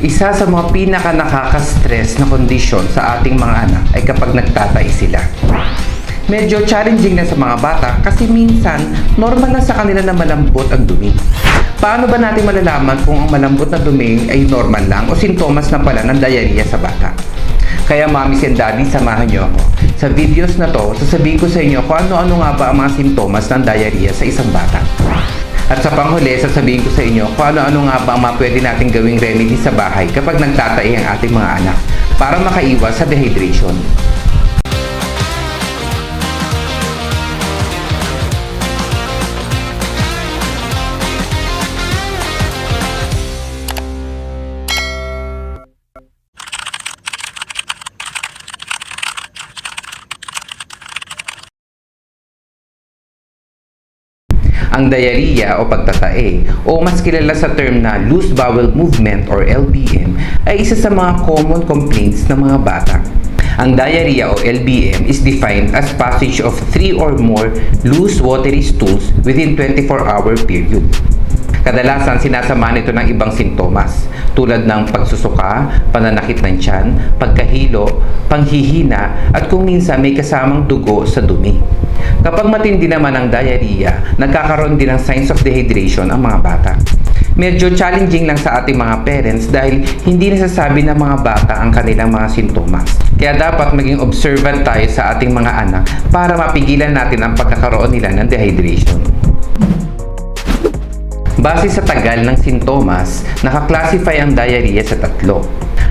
Isa sa mga pinaka nakaka-stress na kondisyon sa ating mga anak ay kapag nagtatay sila. Medyo challenging na sa mga bata kasi minsan normal na sa kanila na malambot ang dumi. Paano ba natin malalaman kung ang malambot na dumi ay normal lang o sintomas na pala ng diarrhea sa bata? Kaya mommies and daddy, samahan niyo ako. Sa videos na to, sasabihin ko sa inyo kung ano-ano nga ba ang mga sintomas ng diarrhea sa isang bata. At sa panghuli, sasabihin ko sa inyo kung ano-ano nga ba ang mga pwede nating gawing remedy sa bahay kapag nagtatae ang ating mga anak para makaiwas sa dehydration. Ang diarrhea o pagtatae o mas kilala sa term na loose bowel movement or LBM ay isa sa mga common complaints ng mga bata. Ang diarrhea o LBM is defined as passage of three or more loose watery stools within 24-hour period. Kadalasan sinasamahan ito ng ibang sintomas tulad ng pagsusuka, pananakit ng tiyan, pagkahilo, panghihina at kung minsan may kasamang dugo sa dumi. Kapag matindi naman ang diarrhea, nagkakaroon din ng signs of dehydration ang mga bata. Medyo challenging lang sa ating mga parents dahil hindi nasasabi ng mga bata ang kanilang mga sintomas. Kaya dapat maging observant tayo sa ating mga anak para mapigilan natin ang pagkakaroon nila ng dehydration. Base sa tagal ng sintomas, nakaklasify ang diarrhea sa tatlo.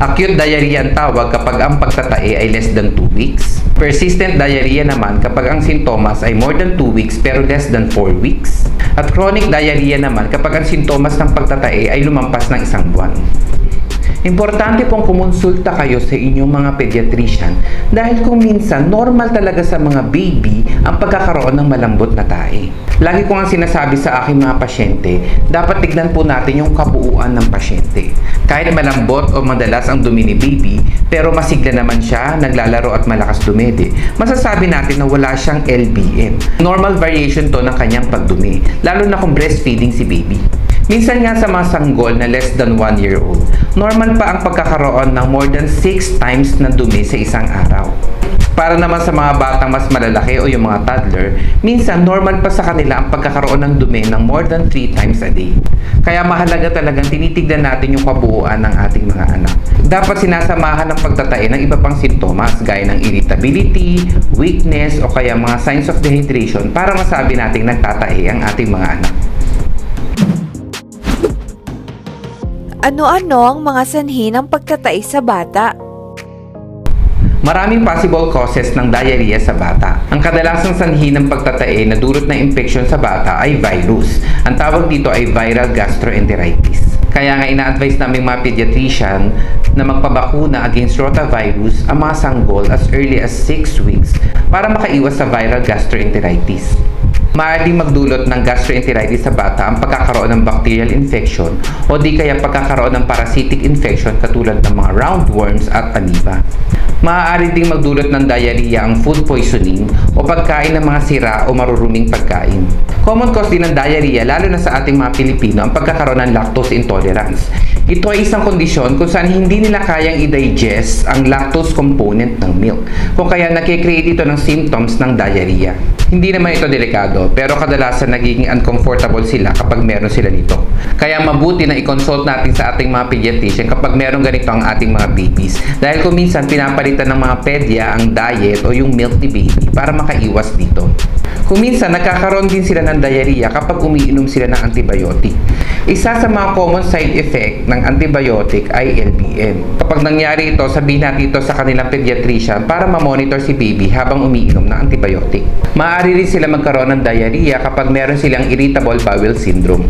Acute diarrhea ang tawag kapag ang pagtatae ay less than 2 weeks. Persistent diarrhea naman kapag ang sintomas ay more than 2 weeks pero less than 4 weeks. At chronic diarrhea naman kapag ang sintomas ng pagtatae ay lumampas ng isang buwan. Importante pong kumonsulta kayo sa inyong mga pediatrician dahil kung minsan normal talaga sa mga baby ang pagkakaroon ng malambot na tae. Lagi ko nga sinasabi sa aking mga pasyente, dapat tignan po natin yung kabuuan ng pasyente. Kahit malambot o madalas ang dumi ni baby, pero masigla naman siya, naglalaro at malakas dumede, masasabi natin na wala siyang LBM. Normal variation to ng kanyang pagdumi, lalo na kung breastfeeding si baby. Minsan nga sa mga sanggol na less than 1 year old, normal pa ang pagkakaroon ng more than 6 times na dumi sa isang araw. Para naman sa mga batang mas malalaki o yung mga toddler, minsan normal pa sa kanila ang pagkakaroon ng dumi ng more than 3 times a day. Kaya mahalaga talagang tinitignan natin yung kabuuan ng ating mga anak. Dapat sinasamahan ng pagtatae ng iba pang sintomas gaya ng irritability, weakness o kaya mga signs of dehydration para masabi nating nagtatae ang ating mga anak. Ano-ano ang mga sanhi ng pagtatay sa bata? Maraming possible causes ng diarrhea sa bata. Ang kadalasang sanhi ng pagtatae na dulot ng infection sa bata ay virus. Ang tawag dito ay viral gastroenteritis. Kaya nga ina-advise namin mga pediatrician na magpabakuna against rotavirus ang mga sanggol as early as 6 weeks para makaiwas sa viral gastroenteritis. Maaaring magdulot ng gastroenteritis sa bata ang pagkakaroon ng bacterial infection o di kaya pagkakaroon ng parasitic infection katulad ng mga roundworms at amoeba. Maaari ding magdulot ng diarrhea ang food poisoning o pagkain ng mga sira o maruruming pagkain. Common cause din ng diarrhea lalo na sa ating mga Pilipino ang pagkakaroon ng lactose intolerance. Ito ay isang kondisyon kung saan hindi nila kayang i-digest ang lactose component ng milk. Kung kaya nakikreate ito ng symptoms ng diarrhea. Hindi naman ito delikado, pero kadalasan nagiging uncomfortable sila kapag meron sila nito. Kaya mabuti na i-consult natin sa ating mga pediatrician kapag meron ganito ang ating mga babies. Dahil kung minsan pinapalitan ng mga pedya ang diet o yung milk ni baby para makaiwas dito. Kung minsan nagkakaroon din sila ng diarrhea kapag umiinom sila ng antibiotic. Isa sa mga common side effect ng antibiotic ay LBM. Kapag nangyari ito, sabihin natin ito sa kanilang pediatrician para ma-monitor si baby habang umiinom ng antibiotic. Maaari rin sila magkaroon ng diarrhea kapag meron silang irritable bowel syndrome.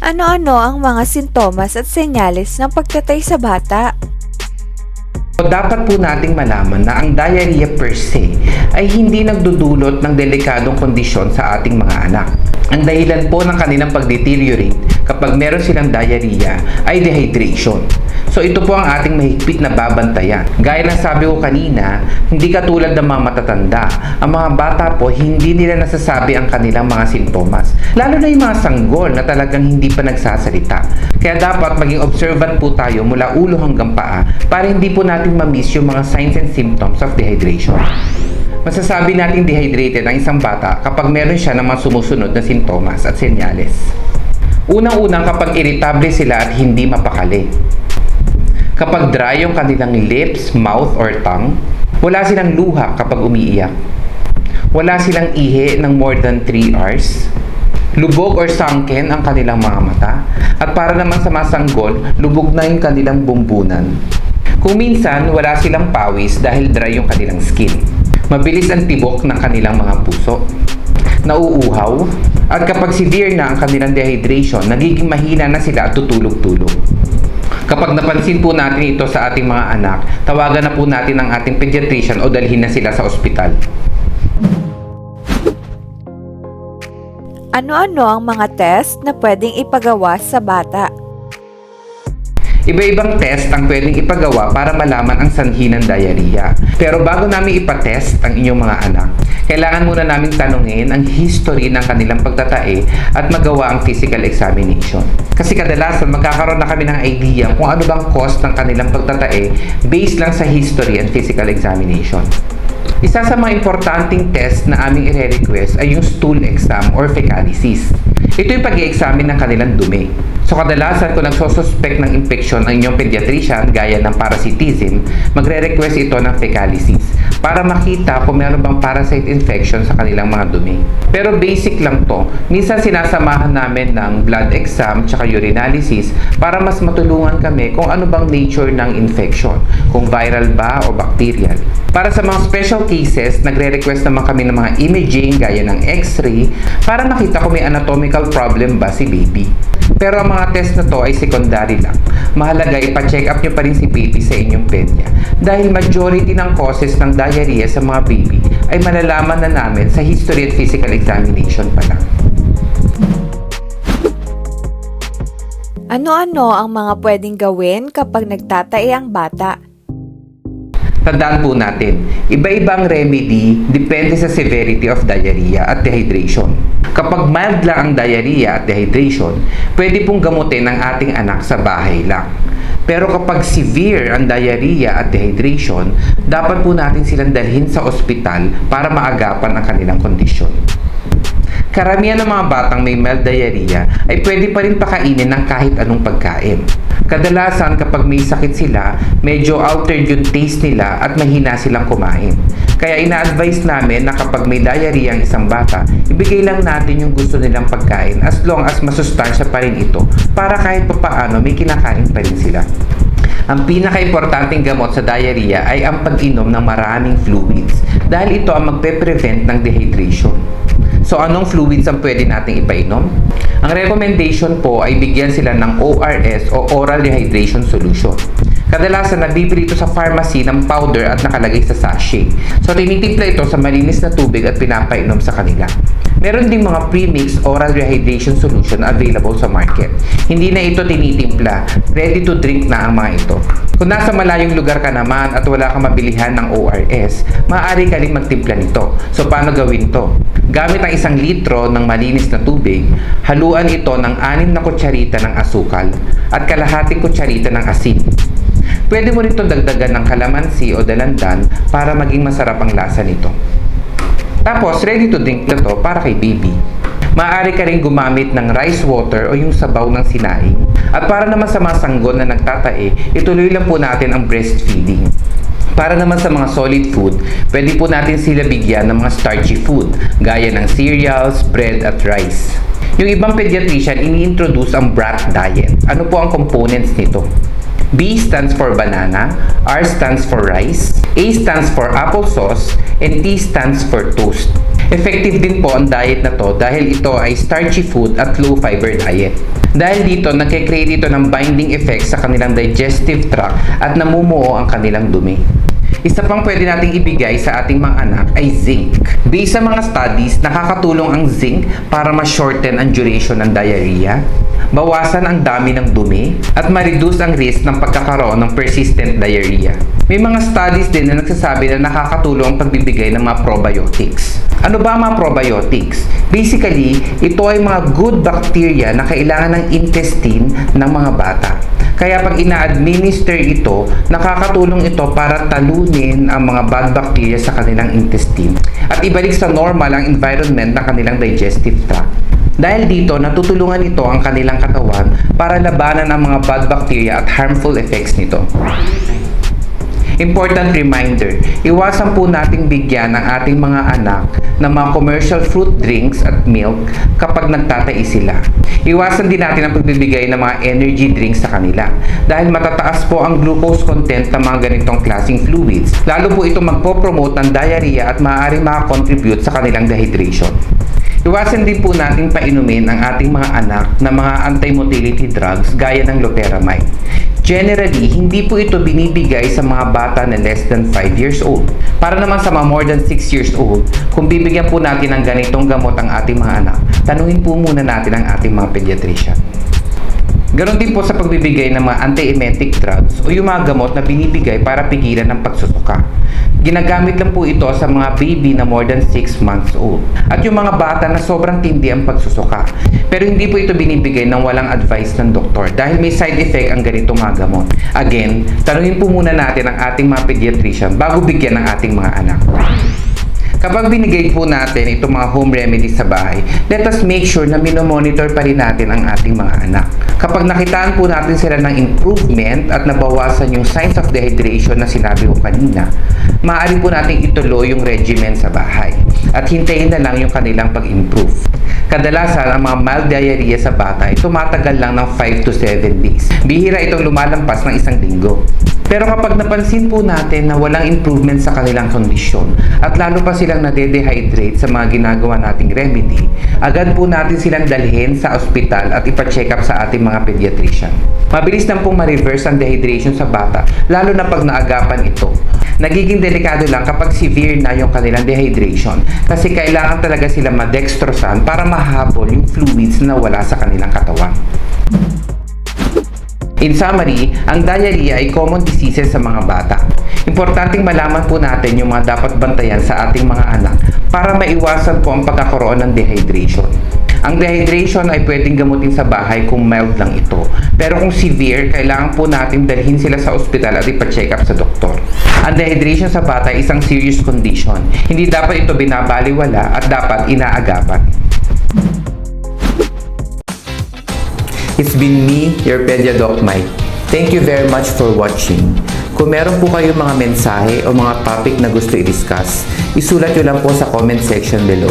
Ano-ano ang mga sintomas at senyales ng pagtatay sa bata? Dapat po nating malaman na ang diarrhea per se ay hindi nagdudulot ng delikadong kondisyon sa ating mga anak. Ang dahilan po ng kanilang pag-deteriorate kapag meron silang diarrhea ay dehydration. So ito po ang ating mahigpit na babantayan. Gaya ng sabi ko kanina, hindi katulad ng mga matatanda. Ang mga bata po, hindi nila nasasabi ang kanilang mga sintomas. Lalo na yung mga sanggol na talagang hindi pa nagsasalita. Kaya dapat maging observant po tayo mula ulo hanggang paa para hindi po natin ma-miss yung mga signs and symptoms of dehydration. Masasabi natin dehydrated ang isang bata kapag meron siya ng mga sumusunod na sintomas at senyales. Unang-unang kapag irritable sila at hindi mapakali. Kapag dry yung kanilang lips, mouth, or tongue, wala silang luha kapag umiiyak. Wala silang ihi ng more than 3 hours. Lubog or sunken ang kanilang mga mata. At para naman sa mga sanggol, lubog na yung kanilang bumbunan. Kung minsan, wala silang pawis dahil dry yung kanilang skin. Mabilis ang tibok ng kanilang mga puso. Nauuhaw. At kapag severe na ang kanilang dehydration, nagiging mahina na sila at tutulog-tulog. Kapag napansin po natin ito sa ating mga anak, tawagan na po natin ang ating pediatrician o dalhin na sila sa ospital. Ano-ano ang mga test na pwedeng ipagawa sa bata? Iba-ibang test ang pwedeng ipagawa para malaman ang sanhi ng diarrhea. Pero bago namin ipatest ang inyong mga anak, kailangan muna namin tanungin ang history ng kanilang pagtatae at magawa ang physical examination. Kasi kadalasan magkakaroon na kami ng idea kung ano bang cause ng kanilang pagtatae based lang sa history and physical examination. Isa sa mga importanteng test na aming i-request ay yung stool exam or fecalysis. Ito yung pag-i-examine ng kanilang dumi. So kadalasan kung nagsosuspect ng infection ang inyong pediatrician gaya ng parasitism, magre-request ito ng fecalysis para makita kung meron bang parasite infection sa kanilang mga dumi. Pero basic lang to. Minsan sinasamahan namin ng blood exam tsaka urinalysis para mas matulungan kami kung ano bang nature ng infection, kung viral ba o bacterial. Para sa mga special cases, nagre-request naman kami ng mga imaging gaya ng x-ray para makita kung may anatomical problem ba si baby. Pero ang mga test na to ay secondary lang. Mahalaga ipa-check up nyo pa rin si baby sa inyong pedya. Dahil majority ng causes ng diarrhea sa mga baby ay malalaman na namin sa history at physical examination pa lang. Ano-ano ang mga pwedeng gawin kapag nagtatae ang bata? Tandaan po natin, iba-ibang remedy depende sa severity of diarrhea at dehydration. Kapag mild lang ang diarrhea at dehydration, pwede pong gamutin ng ating anak sa bahay lang. Pero kapag severe ang diarrhea at dehydration, dapat po natin silang dalhin sa ospital para maagapan ang kanilang kondisyon. Karamihan ng mga batang may mild diarrhea ay pwede pa rin pakainin ng kahit anong pagkain. Kadalasan kapag may sakit sila, medyo altered yung taste nila at mahina silang kumain. Kaya ina-advise namin na kapag may diarrhea ang isang bata, ibigay lang natin yung gusto nilang pagkain as long as masustansya pa rin ito para kahit papaano may kinakain pa rin sila. Ang pinaka-importanting gamot sa diarrhea ay ang pag-inom ng maraming fluids dahil ito ang magpe-prevent ng dehydration. So, anong fluids ang pwede nating ipainom? Ang recommendation po ay bigyan sila ng ORS o Oral Rehydration Solution. Kadalasan nabibili ito sa pharmacy ng powder at nakalagay sa sachet. So, tinitimpla ito sa malinis na tubig at pinapainom sa kanila. Meron ding mga pre-mixed oral rehydration solution available sa market. Hindi na ito tinitimpla, ready to drink na ang mga ito. Kung nasa malayong lugar ka naman at wala kang mabilihan ng ORS, maaari ka rin magtimpla nito. So paano gawin to? Gamit ang isang litro ng malinis na tubig, haluan ito ng anim na kutsarita ng asukal at kalahating kutsarita ng asin. Pwede mo rin itong dagdagan ng kalamansi o dalandan para maging masarap ang lasa nito. Tapos, ready to drink na to para kay baby. Maaari ka rin gumamit ng rice water o yung sabaw ng sinaing. At para naman sa mga sanggol na nagtatae, ituloy lang po natin ang breastfeeding. Para naman sa mga solid food, pwede po natin sila bigyan ng mga starchy food, gaya ng cereals, bread at rice. Yung ibang pediatrician, ini-introduce ang brat diet. Ano po ang components nito? B stands for banana, R stands for rice, A stands for applesauce, and T stands for toast. Effective din po ang diet na to dahil ito ay starchy food at low fiber diet. Dahil dito, nagkikreate ito ng binding effect sa kanilang digestive tract at namumuo ang kanilang dumi. isa pang pwede nating ibigay sa ating mga anak ay zinc. Based sa mga studies, nakakatulong ang zinc para ma-shorten ang duration ng diarrhea, bawasan ang dami ng dumi, at ma-reduce ang risk ng pagkakaroon ng persistent diarrhea. May mga studies din na nagsasabi na nakakatulong ang pagbibigay ng mga probiotics. Ano ba mga probiotics? Basically, ito ay mga good bacteria na kailangan ng intestine ng mga bata. Kaya pag ina-administer ito, nakakatulong ito para talunin ang mga bad bacteria sa kanilang intestine at ibalik sa normal ang environment ng kanilang digestive tract. Dahil dito, natutulungan ito ang kanilang katawan para labanan ang mga bad bacteria at harmful effects nito. Important reminder, iwasan po nating bigyan ng ating mga anak ng mga commercial fruit drinks at milk kapag nagtatai sila. Iwasan din natin ang pagbibigay ng mga energy drinks sa kanila dahil matataas po ang glucose content ng mga ganitong klaseng fluids. Lalo po ito magpo-promote ng diarrhea at maaaring makakontribute sa kanilang dehydration. Iwasan din po natin painumin ang ating mga anak ng mga anti-motility drugs gaya ng loperamide. Generally, hindi po ito binibigay sa mga bata na less than 5 years old. Para naman sa mga more than 6 years old, kung bibigyan po natin ng ganitong gamot ang ating mga anak, tanungin po muna natin ang ating mga pediatrician. Ganon din po sa pagbibigay ng mga antiemetic drugs o yung mga gamot na binibigay para pigilan ng pagsusuka. Ginagamit lang po ito sa mga baby na more than 6 months old at yung mga bata na sobrang tindi ang pagsusuka. Pero hindi po ito binibigay ng walang advice ng doktor dahil may side effect ang ganitong mga gamot. Again, tanungin po muna natin ang ating mga pediatrician bago bigyan ng ating mga anak. Kapag binigay po natin itong mga home remedies sa bahay, let us make sure na minomonitor pa rin natin ang ating mga anak. Kapag nakitaan po natin sila ng improvement at nabawasan yung signs of dehydration na sinabi ko kanina, maaari po natin ituloy yung regimen sa bahay at hintayin na lang yung kanilang pag-improve. Kadalasan, ang mga mild diarrhea sa bata ay tumatagal lang ng 5 to 7 days. Bihira itong lumalampas ng isang linggo. Pero kapag napansin po natin na walang improvement sa kanilang kondisyon at lalo pa silang nade-dehydrate sa mga ginagawa nating remedy, agad po natin silang dalhin sa ospital at ipa-check up sa ating mga pediatrician. Mabilis lang pong ma-reverse ang dehydration sa bata, lalo na pag naagapan ito. Nagiging delikado lang kapag severe na yung kanilang dehydration kasi kailangan talaga sila madextrosan para mahabol yung fluids na wala sa kanilang katawan. In summary, ang diarrhea ay common diseases sa mga bata. Importanteng malaman po natin yung mga dapat bantayan sa ating mga anak para maiwasan po ang pagkakaroon ng dehydration. Ang dehydration ay pwedeng gamutin sa bahay kung mild lang ito. Pero kung severe, kailangan po natin dalhin sila sa ospital at ipa-check up sa doktor. Ang dehydration sa bata ay isang serious condition. Hindi dapat ito binabaliwala at dapat inaagapan. It's been me, your Pediadoc Mike. Thank you very much for watching. Kung meron po kayong mga mensahe o mga topic na gusto i-discuss, isulat nyo lang po sa comment section below.